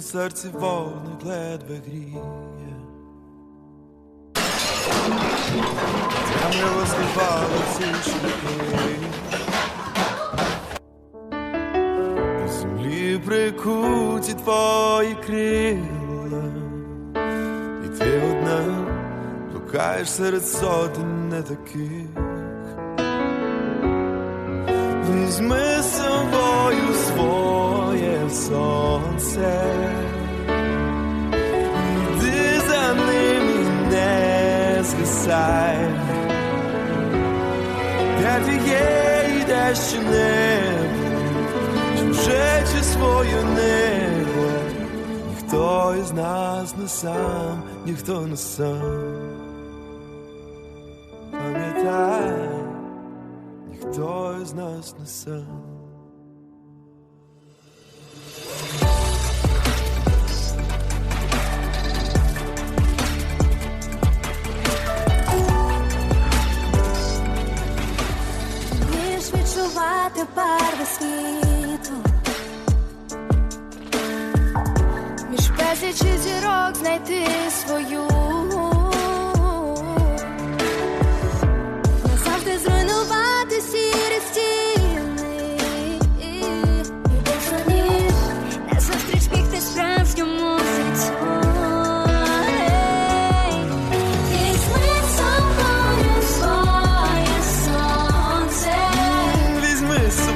серці вогник ледве гріє. Темряво зливало ці шляхи. До землі прикуті твої крила, і ти одна блукаєш серед сотень не таких. Візьми собою сонце, йди за ним і не згасай, де ти є, йде ще небо, чуже чи своє небо, ніхто із нас не сам, ніхто не сам. Пам'ятай. Ніхто із нас не сам. Відчувати барви світу. Між безлічі зірок знайти свою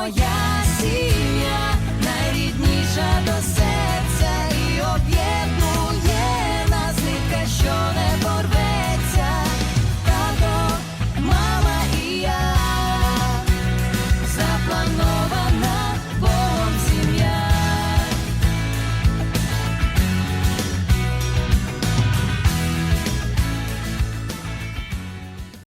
То моя